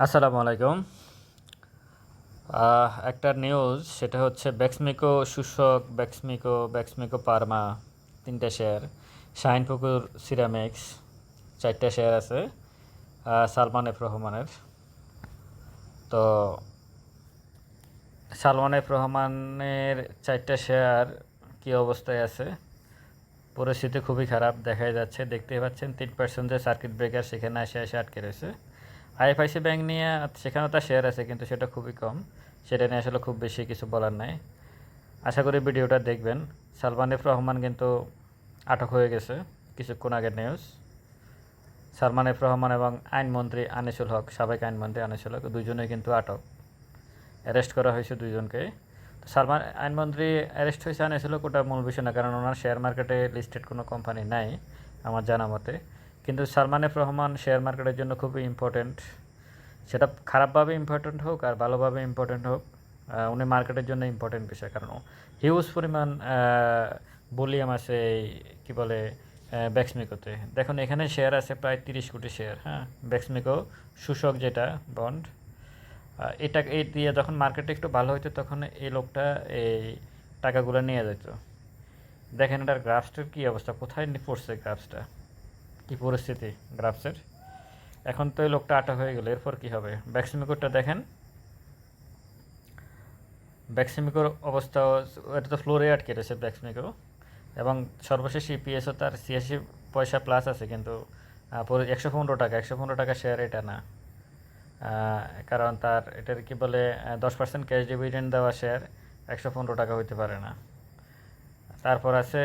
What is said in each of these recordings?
আসসালামু আলাইকুম। একটা নিউজ সেটা হচ্ছে ব্যাক্সমিকো শূষক ব্যাক্সমিকো ব্যাক্সমিকো পারমা তিনটা শেয়ার শাহিনপুকুর সিরামিক্স চারটা শেয়ার আছে সালমান এফ রহমানের। তো সালমান এফ রহমানের চারটা শেয়ার কী অবস্থায় আছে? পরিস্থিতি খুবই খারাপ, দেখাই যাচ্ছে, দেখতেই পাচ্ছেন, তিন পার্সেন্ট যে সার্কিট ব্রেকার সেখানে এসে এসে আটকে রয়েছে। আইএফআইসি ব্যাংক নিয়ে সেখানেও তার শেয়ার আছে, কিন্তু সেটা খুবই কম। সেটা নিয়ে আসলে খুব বেশি কিছু বলার নাই। আশা করি ভিডিওটা দেখবেন। সালমান এফ রহমান কিন্তু আটক হয়ে গেছে কিছুক্ষণ আগের নিউজ সালমান এফ রহমান এবং আইনমন্ত্রী আনিসুল হক, সাবেক আইনমন্ত্রী আনিসুল হক দুজনেই কিন্তু আটক। অ্যারেস্ট করা হয়েছে দুজনকে। তো সালমান, আইনমন্ত্রী অ্যারেস্ট হয়েছে আনিসুল হক, ওটা মূল বিষয় না, কারণ ওনার শেয়ার মার্কেটে লিস্টেড কোনো কোম্পানি নাই, আমার জানা মতে। কিন্তু সালমান এফ রহমান শেয়ার মার্কেটের জন্য খুবই ইম্পর্টেন্ট সেটা খারাপভাবে ইম্পর্টেন্ট হোক আর ভালোভাবে ইম্পর্টেন্ট হোক উনি মার্কেটের জন্য ইম্পর্টেন্ট বিষয়। কারণ হিউজ পরিমাণ ভলিউম আছে কী বলে ব্যাক্সমিকোতে দেখুন, এখানে শেয়ার আছে প্রায় তিরিশ কোটি শেয়ার হ্যাঁ? ব্যাক্সমিকো শোষক যেটা বন্ড এটা এই দিয়ে যখন মার্কেটে একটু ভালো হইতো, তখন এই লোকটা এই টাকাগুলো নিয়ে যেত। দেখেন এটার গ্রাফসটার কী অবস্থা? কোথায় পড়ছে গ্রাফসটা কী পরিস্থিতি গ্রাফসের। এখন তো এই লোকটা আটক হয়ে গেল, এরপর কি হবে? ব্যাক্সিমিকোরটা দেখেন। ব্যাক্সিমিকোর অবস্থা এটা তো ফ্লোরে আটকে রয়েছে ব্যাক্সিমিকো এবং সর্বশেষ ইপিএসও তার ছিয়াশি পয়সা প্লাস আছে কিন্তু একশো পনেরো টাকা, একশো পনেরো টাকা শেয়ার এটা না। কারণ তার এটার কি বলে দশ পার্সেন্ট ক্যাশ ডিভিডেন্ড দেওয়া শেয়ার একশো পনেরো টাকা হইতে পারে না। তারপর আছে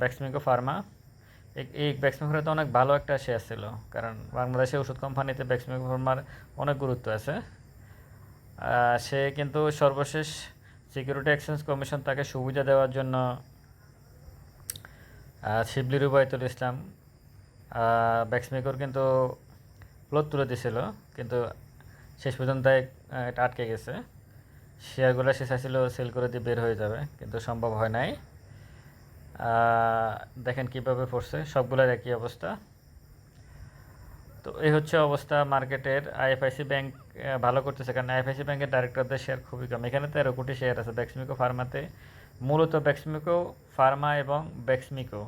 ব্যাক্সমিকো ফার্মা। এই ব্যাক্সমিকোর তো অনেক ভালো একটা শেয়ার ছিল, কারণ বাংলাদেশে ওষুধ কোম্পানিতে ব্যাক্সমিকো ফার্মার অনেক গুরুত্ব আছে। সে কিন্তু সর্বশেষ সিকিউরিটি এক্সচেঞ্জ কমিশন তাকে সুবিধা দেওয়ার জন্য শিবলি রুবায়তুল ইসলাম ব্যাক্সমিকোর কিন্তু ফ্লোর তুলে দিছিল, কিন্তু শেষ পর্যন্ত এটা আটকে গেছে। শেয়ারগুলো সে চাইছিল সেল করে দিয়ে বের হয়ে যাবে, কিন্তু সম্ভব হয় নাই। দেখেন কীভাবে পড়ছে, সবগুলোর একই অবস্থা। তো এই হচ্ছে অবস্থা মার্কেটের। আইএফআইসি ব্যাংক ভালো করতেছে, কারণ আইএফআইসি ব্যাংকের ডাইরেক্টরদের শেয়ার খুবই কম। এখানে তেরো কোটি শেয়ার আছে ব্যাক্সমিকো ফার্মাতে মূলত ব্যাক্সমিকো ফার্মা এবং ব্যাক্সমিকো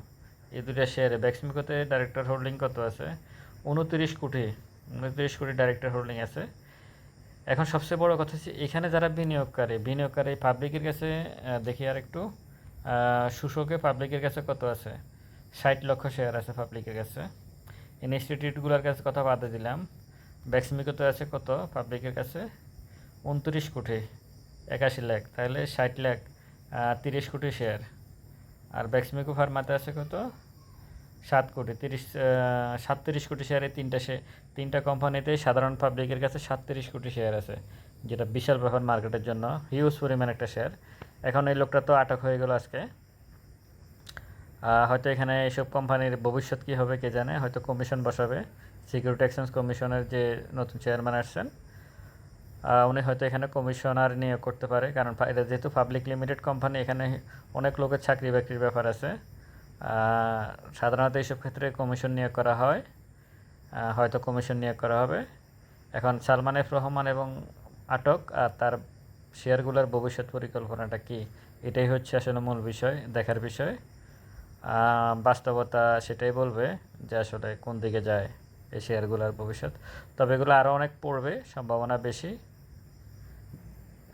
এই দুটো শেয়ারে ব্যাক্সমিকোতে ডাইরেক্টর হোল্ডিং কত আছে? উনত্রিশ কোটি। উনত্রিশ কোটি ডাইরেক্টর হোল্ডিং আছে। এখন সবচেয়ে বড় কথা হচ্ছে, এখানে যারা বিনিয়োগকারী বিনিয়োগকারী পাবলিকের কাছে দেখি আর একটু শুশকে পাবলিকের কাছে কত আছে? ষাট লক্ষ শেয়ার আছে পাবলিকের কাছে। ইনস্টিটিউটগুলোর কাছে কথা বাদে দিলাম। ব্যাক্সমিকোতে আছে? কত? পাবলিকের কাছে উনত্রিশ কোটি, একাশি লাখ। তাহলে ষাট লাখ তিরিশ কোটি শেয়ার আর ব্যাক্সমিকো ফার্মাতে আছে কত? সাত কোটি, তিরিশ সাতত্রিশ কোটি শেয়ারে তিনটা শে তিনটা কোম্পানিতে সাধারণ পাবলিকের কাছে সাতত্রিশ কোটি শেয়ার আছে, যেটা বিশাল ব্যাপার মার্কেটের জন্য। হিউজ পরিমাণ একটা শেয়ার এখন এই লোকটা তো আটক হয়ে গেল আজকে। হয়তো এখানে এইসব কোম্পানির ভবিষ্যৎ কী হবে কে জানে, হয়তো কমিশন বসাবে। সিকিউরিটি এক্সচেঞ্জ কমিশনের যে নতুন চেয়ারম্যান আসছেন উনি হয়তো এখানে কমিশনার নিয়োগ করতে পারে। কারণ এটা যেহেতু পাবলিক লিমিটেড কোম্পানি এখানে অনেক লোকের চাকরি বাকরির ব্যাপার আছে। সাধারণত এইসব ক্ষেত্রে কমিশন নিয়োগ করা হয়। হয়তো কমিশন নিয়োগ করা হবে। এখন সালমান এফ রহমান এবং আটক আর তার শেয়ারগুলোর ভবিষ্যৎ পরিকল্পনাটা কি? এটাই হচ্ছে আসলে মূল বিষয়, দেখার বিষয়। বাস্তবতা সেটাই বলবে যে আসলে কোন দিকে যায় এই শেয়ারগুলোর ভবিষ্যৎ। তবে এগুলো আরও অনেক পড়বে, সম্ভাবনা বেশি।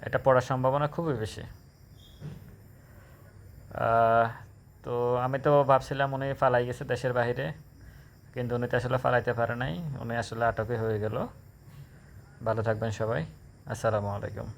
এটা পড়ার সম্ভাবনা খুবই বেশি। তো আমি তো ভাবছিলাম উনি ফালাই গেছে দেশের বাইরে কিন্তু উনি তো আসলে ফালাইতে পারে নাই। উনি আসলে আটকে হয়ে গেল। ভালো থাকবেন সবাই। আসসালামু আলাইকুম।